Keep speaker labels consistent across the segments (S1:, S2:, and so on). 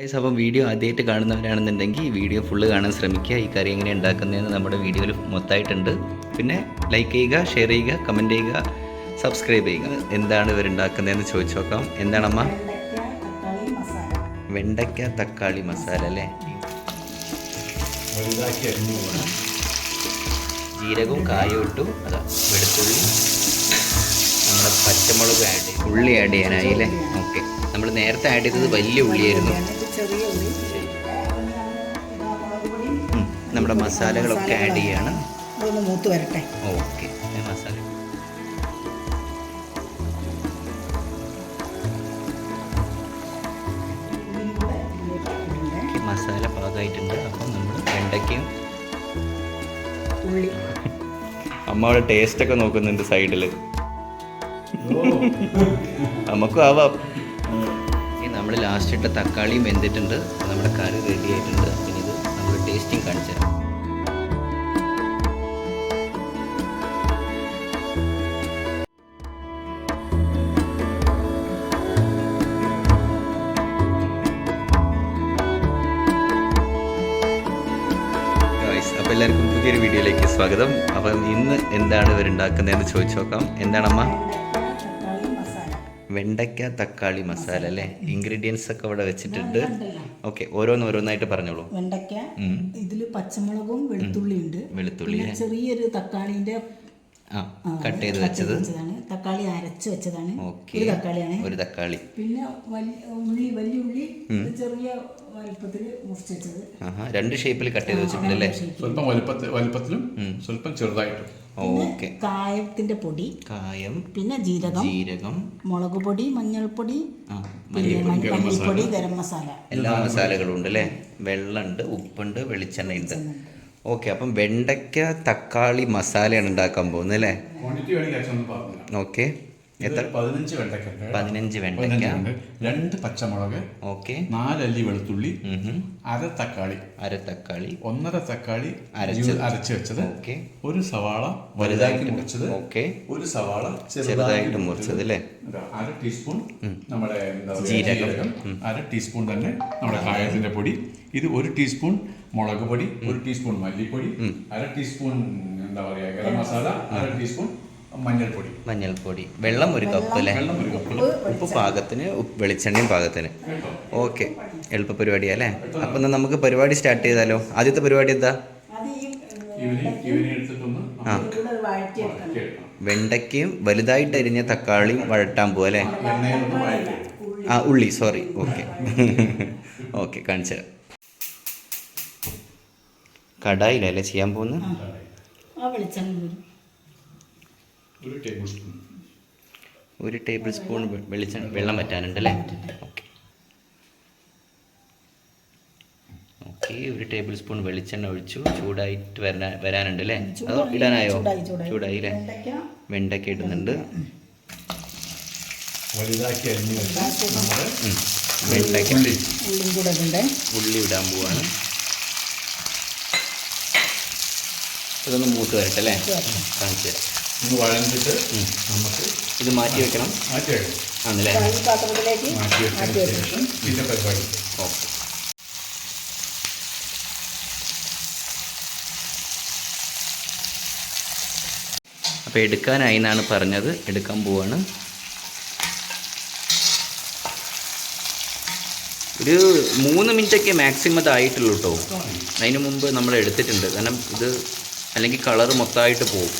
S1: Guys അപ്പം video ആദ്യമായിട്ട് കാണുന്നവരാണെന്നുണ്ടെങ്കിൽ video full കാണാൻ ശ്രമിക്കുക. ഈ കറി എങ്ങനെ ഉണ്ടാക്കുന്നതെന്ന് നമ്മുടെ വീഡിയോയിൽ മൊത്തമായിട്ടുണ്ട്. പിന്നെ ലൈക്ക് ചെയ്യുക ഷെയർ ചെയ്യുക കമന്റ് ചെയ്യുക സബ്സ്ക്രൈബ് ചെയ്യുക. എന്താണ് ഇവരുണ്ടാക്കുന്നതെന്ന് ചോദിച്ചു നോക്കാം. എന്താണമ്മ?
S2: വെണ്ടയ്ക്ക തക്കാളി മസാല
S1: അല്ലേ? ജീരകവും കായും ഇട്ടു. അതാ വെളുത്തുള്ളി. നമ്മുടെ പച്ചമുളക് ആഡ് ഉള്ളി ആഡ് ചെയ്യാനായി അല്ലേ? ഓക്കെ നമ്മൾ നേരത്തെ ആഡ് ചെയ്തത് വലിയ ഉള്ളിയായിരുന്നു.
S2: ചെറിയ ഉള്ളി
S1: നമ്മുടെ മസാലകളൊക്കെ ആഡ് ചെയ്യാണ്.
S2: അതൊന്ന് മൂത്ത് വരട്ടെ.
S1: ഓക്കെ. മസാല. മസാല പാകമായിട്ടുണ്ട്. അപ്പം നമ്മൾ വെണ്ടയ്ക്കും
S2: ഉള്ളി.
S1: അമ്മയുടെ ടേസ്റ്റ് ഒക്കെ നോക്കുന്നുണ്ട് സൈഡിൽ നമുക്കും ആവാം. നമ്മൾ ലാസ്റ്റ് ഇട്ട തക്കാളിയും വെന്തിട്ടുണ്ട്. നമ്മുടെ കറി റെഡി ആയിട്ടുണ്ട്. പിന്നെ ഇത് നമ്മൾ ടേസ്റ്റിംഗ് കാണിച്ചു തരാം. എല്ലാവർക്കും പുതിയൊരു വീഡിയോയിലേക്ക് സ്വാഗതം. അപ്പം ഇന്ന് എന്താണ് ഇവരുണ്ടാക്കുന്നതെന്ന് ചോദിച്ചു നോക്കാം. എന്താണമ്മ?
S2: വെണ്ടയ്ക്ക തക്കാളി മസാല
S1: അല്ലേ? ഇൻഗ്രീഡിയൻസ് ഒക്കെ ഇവിടെ വെച്ചിട്ടുണ്ട്. ഓക്കെ ഓരോന്ന് ഓരോന്നായിട്ട് പറഞ്ഞോളൂ.
S2: വെണ്ടയ്ക്ക. ഇതിൽ പച്ചമുളകും വെളുത്തുള്ളി ഉണ്ട്
S1: വെളുത്തുള്ളി
S2: ചെറിയൊരു തക്കാളിന്റെ
S1: കട്ട് ചെയ്ത് വെച്ചത്.
S2: വെച്ചതാണ്. തക്കാളി അരച്ച് വെച്ചതാണ്. ഒരു തക്കാളിയാണ്.
S1: ഒരു തക്കാളി.
S2: പിന്നെ വലിയ ഉള്ളി വലിയ ഉള്ളി ചെറിയ വലുപ്പത്തിൽ മുറിച്ച് വെച്ചത്.
S1: രണ്ട് ഷേപ്പിൽ കട്ട് ചെയ്ത് വെച്ചിട്ടുണ്ട് അല്ലേ?
S3: സ്വല്പം വലുപ്പത്തിൽ വലുപ്പത്തിലും സ്വല്പം ചെറുതായിട്ടും.
S1: ഓക്കെ.
S2: കായത്തിന്റെ പൊടി.
S1: കായം
S2: പിന്നെ ജീരകം.
S1: ജീരകം.
S2: മുളക് പൊടി മഞ്ഞൾപ്പൊടി മല്ലിപ്പൊടി ഗരം മസാല.
S1: എല്ലാ മസാലകളും ഉണ്ട് അല്ലേ? വെള്ളമുണ്ട് ഉപ്പുണ്ട് വെളിച്ചെണ്ണ ഉണ്ട് ഓക്കെ അപ്പം വെണ്ടയ്ക്ക തക്കാളി മസാലയാണ് ഉണ്ടാക്കാൻ പോകുന്നത് അല്ലേ? ഓക്കെ.
S3: എത്ര? പതിനഞ്ച് വെണ്ടയ്ക്ക
S1: പതിനഞ്ച് വെണ്ടയ്ക്ക.
S3: രണ്ട് പച്ചമുളക്
S1: ഓക്കെ.
S3: നാലല്ലി വെളുത്തുള്ളി അര തക്കാളി.
S1: അര തക്കാളി.
S3: ഒന്നര തക്കാളി അരച്ച് അരച്ച് വെച്ചത്.
S1: ഓക്കെ.
S3: ഒരു സവാള വലുതായിട്ട് മുറിച്ചത്.
S1: ഓക്കെ.
S3: ഒരു സവാള
S1: ചെറുതായിട്ട് മുറിച്ചത്. അല്ലേ?
S3: അര ടീസ്പൂൺ നമ്മുടെ.
S1: ജീരകം.
S3: അര ടീസ്പൂൺ തന്നെ നമ്മുടെ കായത്തിന്റെ പൊടി. ഇത് ഒരു ടീസ്പൂൺ മുളക് പൊടി ഒരു ടീസ്പൂൺ മല്ലിപ്പൊടി അര ടീസ്പൂൺ എന്താ പറയാ ഗരം മസാല അര ടീസ്പൂൺ മഞ്ഞൾപ്പൊടി.
S1: മഞ്ഞൾപ്പൊടി. വെള്ളം ഒരു കപ്പ് അല്ലേ? ഉപ്പ് പാകത്തിന് വെളിച്ചെണ്ണയും പാകത്തിന്. ഓക്കെ. എളുപ്പ പരിപാടി അല്ലേ? അപ്പൊ എന്നാൽ നമുക്ക് പരിപാടി സ്റ്റാർട്ട് ചെയ്താലോ? ആദ്യത്തെ പരിപാടി എന്താ?
S3: ആ.
S1: വെണ്ടയ്ക്കയും വലുതായിട്ട് അരിഞ്ഞ തക്കാളിയും വഴട്ടാൻ പോവാ അല്ലേ? ആ ഉള്ളി. സോറി ഓക്കെ ഓക്കെ കാണിച്ചു തരാം കടായിലല്ലേ ചെയ്യാൻ പോകുന്നത്?
S2: ആ വെളിച്ചെണ്ണ
S3: ഒരു ടേബിൾ സ്പൂൺ
S1: ഒരു ടേബിൾ സ്പൂൺ വെളിച്ചെണ്ണ വെള്ളം വറ്റാനുണ്ട് അല്ലേ? ഓക്കെ. ഓക്കെ ഒരു ടേബിൾ സ്പൂൺ വെളിച്ചെണ്ണ ഒഴിച്ചു. ചൂടായിട്ട് വരാൻ വരാനുണ്ട് അല്ലേ? അതോ ഇടാനായോ?
S2: ചൂടായി
S1: അല്ലേ?
S2: വെണ്ടയ്ക്ക.
S1: ഇടുന്നുണ്ട്.
S3: വലുതാക്കി അരിഞ്ഞ്.
S1: വെണ്ടയ്ക്ക.
S3: ഉള്ളി
S1: ഇടാൻ പോവാണ്. ഇതൊന്ന് മൂത്ത് വരട്ടെ അല്ലേ? കാണിച്ചു തരാം.
S3: ഒന്ന് വഴഞ്ഞിട്ട് നമുക്ക്
S1: ഇത് മാറ്റി വെക്കണം.
S3: മാറ്റി വെക്കണം.
S1: ആണല്ലേ?
S3: മാറ്റി വെച്ചതിന് ശേഷം പിന്നെ പരിപാടി.
S1: ഓക്കെ അപ്പോൾ എടുക്കാനായി എന്നാണ് പറഞ്ഞത്. എടുക്കാൻ പോവാണ്. ഒരു മൂന്ന് മിനിറ്റൊക്കെ മാക്സിമം ഇതായിട്ടുള്ളൂ കേട്ടോ അതിന് മുമ്പ് നമ്മൾ എടുത്തിട്ടുണ്ട് കാരണം ഇത് അല്ലെങ്കിൽ കളർ മൊത്തമായിട്ട് പോകും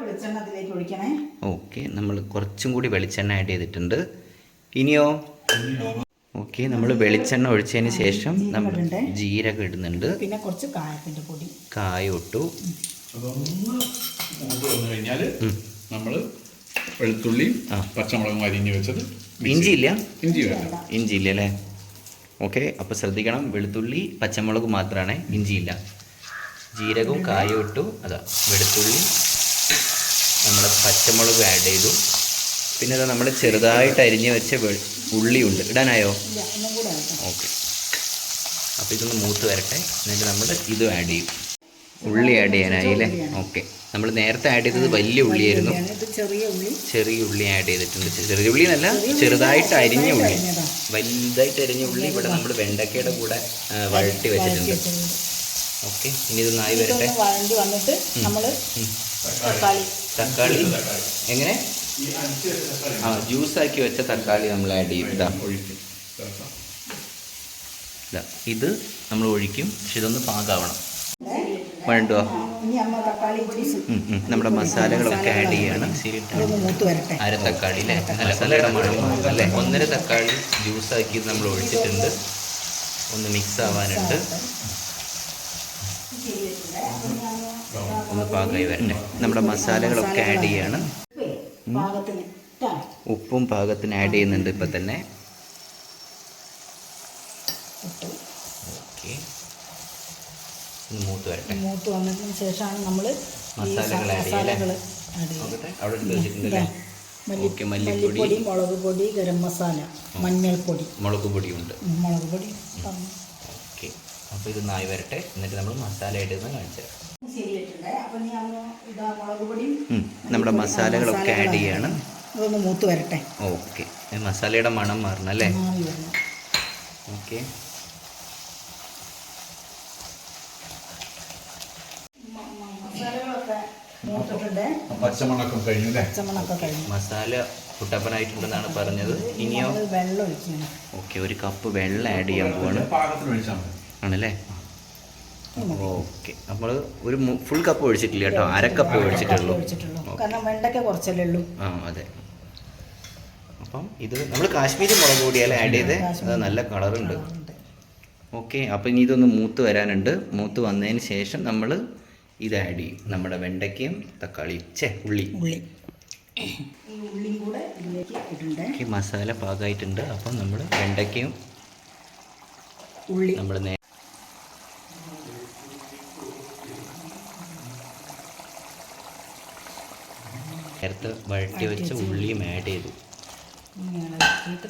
S2: വെളിച്ചെണ്ണ അതിലേക്ക് ഒഴിക്കണേ.
S1: ഓക്കെ നമ്മൾ കുറച്ചും കൂടി വെളിച്ചെണ്ണ ആഡ് ചെയ്തിട്ടുണ്ട്. ഇനിയോ? ഓക്കെ നമ്മൾ വെളിച്ചെണ്ണ ഒഴിച്ചതിന് ശേഷം നമ്മൾ ജീരകം ഇടുന്നുണ്ട്.
S2: പിന്നെ കുറച്ച് കായത്തിന്റെ പൊടി.
S1: കായ ഇട്ടു.
S3: അതൊന്ന് വന്നു കഴിഞ്ഞാൽ നമ്മൾ വെളുത്തുള്ളി പച്ചമുളകും അരിഞ്ഞ് വെച്ചത്
S1: ഇഞ്ചി ഇല്ല
S3: ഇഞ്ചി വേണ്ട
S1: ഇഞ്ചി ഇല്ല അല്ലേ? ഓക്കെ അപ്പോൾ ശ്രദ്ധിക്കണം. വെളുത്തുള്ളി പച്ചമുളക് മാത്രമാണ് ഇഞ്ചിയില്ല. ജീരകവും കായും ഇട്ടു. അതാ വെളുത്തുള്ളി നമ്മൾ പച്ചമുളക് ആഡ് ചെയ്തു. പിന്നെ അതാ നമ്മൾ ചെറുതായിട്ട് അരിഞ്ഞ് വെച്ച ഉള്ളിയുണ്ട്. ഇടാനായോ? ഓക്കെ. അപ്പോൾ ഇതൊന്ന് മൂത്ത് വരട്ടെ. എന്നിട്ട് നമ്മൾ ഇതും ആഡ് ചെയ്യും. ഉള്ളി ആഡ് ചെയ്യാനായി അല്ലേ ഓക്കെ. നമ്മൾ നേരത്തെ ആഡ് ചെയ്തത് വലിയ ഉള്ളിയായിരുന്നു.
S2: ചെറിയ ഉള്ളി.
S1: ആഡ് ചെയ്തിട്ടുണ്ട്. ചെറിയ ഉള്ളി എന്നല്ല ചെറുതായിട്ട് അരിഞ്ഞ ഉള്ളി. വലുതായിട്ട് അരിഞ്ഞ ഉള്ളി ഇവിടെ നമ്മൾ വെണ്ടക്കയുടെ കൂടെ വഴട്ടി വെച്ചിട്ടുണ്ട്. ഓക്കെ ഇനി ഇത് നായി വരട്ടെ.
S2: വന്നിട്ട് നമ്മൾ തക്കാളി.
S1: തക്കാളി എങ്ങനെ? ആ ജ്യൂസാക്കി വെച്ച തക്കാളി നമ്മൾ ആഡ് ചെയ്യും. ഇതാ. നമ്മൾ ഒഴിക്കും. പക്ഷെ ഇതൊന്ന് പാകാവണം. വേണ്ടുവോ നമ്മുടെ മസാലകളൊക്കെ ആഡ് ചെയ്യാണ്. അര തക്കാളി അല്ലേ? മസാലയുടെ മണം അല്ലേ? ഒന്നര തക്കാളി ജ്യൂസാക്കി നമ്മൾ ഒഴിച്ചിട്ടുണ്ട്. ഒന്ന് മിക്സ് ആവാനുണ്ട്. ഒന്ന് പാകമായി വരട്ടെ. നമ്മുടെ മസാലകളൊക്കെ ആഡ് ചെയ്യാണ്. ഉപ്പും പാകത്തിന് ആഡ് ചെയ്യുന്നുണ്ട് ഇപ്പം തന്നെ. ഓക്കെ മൂത്ത് വരട്ടെ.
S2: മൂത്ത് വന്നതിന് ശേഷമാണ് നമ്മൾ
S1: മസാലകൾ?
S2: മസാലകൾ
S1: അവിടെ മല്ലിപ്പൊടി.
S2: മുളക് പൊടി ഗരം മസാല മഞ്ഞൾപ്പൊടി.
S1: മുളക് പൊടിയുണ്ട്.
S2: മുളക് പൊടി.
S1: ഓക്കെ. അപ്പോൾ ഇത് നായി വരട്ടെ. എന്നിട്ട് നമ്മൾ മസാല ഇടുന്ന കാണിച്ചു നമ്മുടെ മസാലകളൊക്കെ ആഡ് ചെയ്യാണ്.
S2: അതൊന്ന് മൂത്ത് വരട്ടെ.
S1: ഓക്കെ. മസാലയുടെ മണം മാറണം അല്ലേ? ഓക്കെ.
S2: മസാലകളൊക്കെ മൂത്തിട്ടുണ്ട്.
S3: പച്ചമണക്കം കഴിഞ്ഞു അല്ലേ
S2: പച്ചമണൊക്കെ കഴിഞ്ഞു.
S1: മസാല കുട്ടപ്പനായിട്ടുണ്ടെന്നാണ് പറഞ്ഞത്. ഇനിയോ?
S2: വെള്ളം ഒഴിക്കണം.
S1: ഓക്കെ ഒരു കപ്പ് വെള്ളം ആഡ് ചെയ്യാൻ പോവാണ്.
S3: പാകത്തിന് ഒഴിച്ചാൽ മതി.
S1: ആണല്ലേ? ഓക്കെ നമ്മൾ ഒരു ഫുൾ കപ്പ് ഒഴിച്ചിട്ടില്ല കേട്ടോ. അരക്കപ്പ് കപ്പ് ഒഴിച്ചിട്ടുള്ളൂ.
S2: കാരണം വെണ്ടയ്ക്ക കുറച്ചല്ലേ ഉള്ളൂ.
S1: ആ അതെ. അപ്പം ഇത് നമ്മൾ കാശ്മീരി മുളക് പൊടിയാലും ആഡ് ചെയ്തേ? അത് നല്ല കളറുണ്ട്.
S2: ഉണ്ട്.
S1: ഓക്കെ അപ്പം ഇനി ഇതൊന്ന് മൂത്ത് വരാനുണ്ട്. മൂത്ത് വന്നതിന് ശേഷം നമ്മൾ ഇത് ആഡ് ചെയ്യും നമ്മുടെ വെണ്ടയ്ക്കയും തക്കാളിയും ചേ ഉള്ളി.
S2: ഉള്ളി. ഈ ഉള്ളിയും കൂടെ ഇതിലേക്ക്
S1: ഈ മസാല പാകമായിട്ടുണ്ട് അപ്പം നമ്മൾ വെണ്ടയ്ക്കയും
S2: ഉള്ളി.
S1: നമ്മൾ നേ നേരത്തെ വഴറ്റി വെച്ച ഉള്ളിയും ആഡ് ചെയ്തു.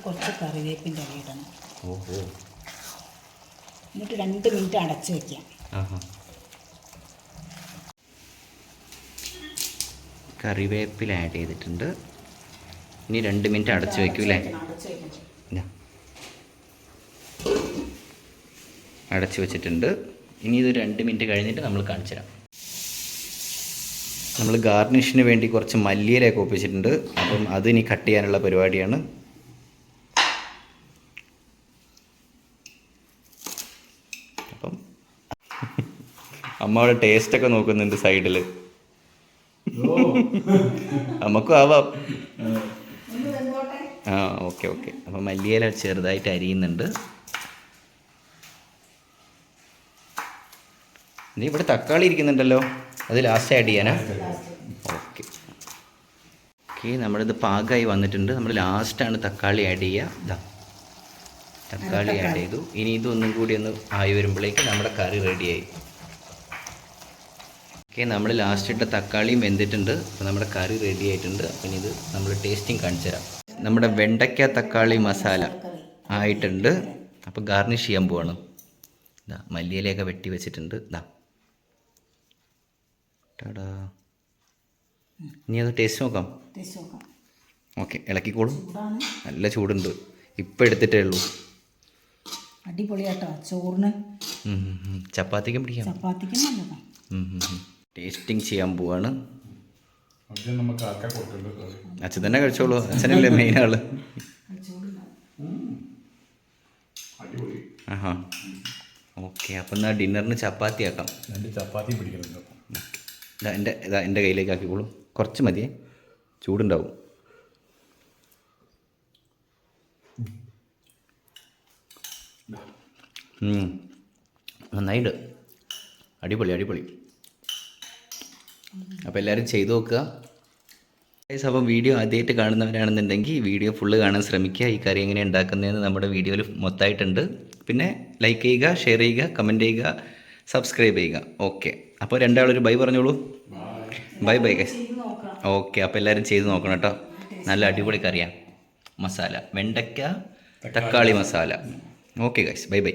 S2: കുറച്ച് കറിവേപ്പിന്റെ ഇടണം.
S1: ഓഹോ.
S2: എന്നിട്ട് രണ്ട് മിനിറ്റ് അടച്ചു വെക്കാം.
S1: ആഹാ. കറിവേപ്പില ആഡ് ചെയ്തിട്ടുണ്ട്. ഇനി രണ്ട് മിനിറ്റ് അടച്ച് വെക്കൂ അല്ലേ
S2: അടച്ച്
S1: വെച്ചിട്ടുണ്ട്. ഇനി ഇത് രണ്ട് മിനിറ്റ് കഴിഞ്ഞിട്ട് നമ്മൾ കാണിച്ചു തരാം. നമ്മൾ ഗാർണിഷിന് വേണ്ടി കുറച്ച് മല്ലിയിലൊക്കെ ഒപ്പിച്ചിട്ടുണ്ട്. അപ്പം അത് ഇനി കട്ട് ചെയ്യാനുള്ള പരിപാടിയാണ്. അപ്പം അമ്മയുടെ ടേസ്റ്റ് ടേസ്റ്റൊക്കെ നോക്കുന്നുണ്ട് സൈഡിൽ നമുക്കും ആവാം. ആ. Okay okay. അപ്പം മല്ലിയില ചെറുതായിട്ട് അരിയുന്നുണ്ട്. ഇനി ഇവിടെ തക്കാളി ഇരിക്കുന്നുണ്ടല്ലോ. അത് ലാസ്റ്റ് ആഡ് ചെയ്യാനാ? ഓക്കെ. ഓക്കെ നമ്മളിത് പാകമായി വന്നിട്ടുണ്ട്. നമ്മൾ ലാസ്റ്റാണ് തക്കാളി ആഡ് ചെയ്യുക ഇതാ തക്കാളി ആഡ് ചെയ്തു. ഇനി ഇതൊന്നും കൂടി ഒന്ന് ആയി വരുമ്പോഴേക്ക് നമ്മുടെ കറി റെഡിയായി ഓക്കെ നമ്മൾ ലാസ്റ്റ് ഇട്ട തക്കാളിയും വെന്തിട്ടുണ്ട്. അപ്പോൾ നമ്മുടെ കറി റെഡി ആയിട്ടുണ്ട്. അപ്പം ഇത് നമ്മൾ ടേസ്റ്റിംഗ് കാണിച്ചു തരാം. നമ്മുടെ വെണ്ടയ്ക്ക തക്കാളി മസാല ആയിട്ടുണ്ട്. അപ്പോൾ ഗാർണിഷ് ചെയ്യാൻ പോവാണ്. ഇതാ മല്ലിയിലയൊക്കെ വെട്ടി വെച്ചിട്ടുണ്ട്. ഇതാ ടാടാ. ഇനി അത് ടേസ്റ്റ് നോക്കാം. ഓക്കെ ഇളക്കിക്കോളും. നല്ല ചൂടുണ്ട്. ഇപ്പം എടുത്തിട്ടേ ഉള്ളൂ.
S2: അടിപൊളിയാട്ടോ ചോറിന്.
S1: ചപ്പാത്തിക്കും പിടിക്കാം.
S2: ചപ്പാത്തിക്കും നല്ലതാണ്
S1: ടേസ്റ്റിംഗ് ചെയ്യാൻ പോവാണ്. അച്ഛൻ തന്നെ കഴിച്ചോളൂ. അച്ഛനല്ലേ മെയിൻ
S3: ആൾ.
S1: ആഹാ. ഓക്കെ അപ്പം എന്നാൽ ഡിന്നറിന് ചപ്പാത്തി ആക്കാം.
S3: ചപ്പാത്തി പിടിക്കുന്നുണ്ട്
S1: ഇതാ എന്റെ ഇതാ എന്റെ കയ്യിലേക്ക് ആക്കിക്കോളൂ. കുറച്ച് മതിയേ ചൂടുണ്ടാവും. നന്നായിട്ട് അടിപൊളി അടിപൊളി. അപ്പോൾ എല്ലാവരും ചെയ്തു നോക്കുക. ഗൈസ് അപ്പം വീഡിയോ ആദ്യമായിട്ട് കാണുന്നവരാണെന്നുണ്ടെങ്കിൽ വീഡിയോ ഫുള്ള് കാണാൻ ശ്രമിക്കുക. ഈ കറി എങ്ങനെ ഉണ്ടാക്കുന്നതെന്ന് നമ്മുടെ വീഡിയോയിൽ മൊത്തമായിട്ടുണ്ട്. പിന്നെ ലൈക്ക് ചെയ്യുക ഷെയർ ചെയ്യുക കമന്റ് ചെയ്യുക സബ്സ്ക്രൈബ് ചെയ്യുക. ഓക്കെ അപ്പോൾ രണ്ടാളൊരു ബൈ പറഞ്ഞോളൂ. ബൈ ബൈ ഗൈസ് ഓക്കെ അപ്പോൾ എല്ലാവരും ചെയ്ത് നോക്കണം കേട്ടോ. നല്ല അടിപൊളി കറിയാണ് മസാല. വെണ്ടയ്ക്ക തക്കാളി masala. Okay guys bye bye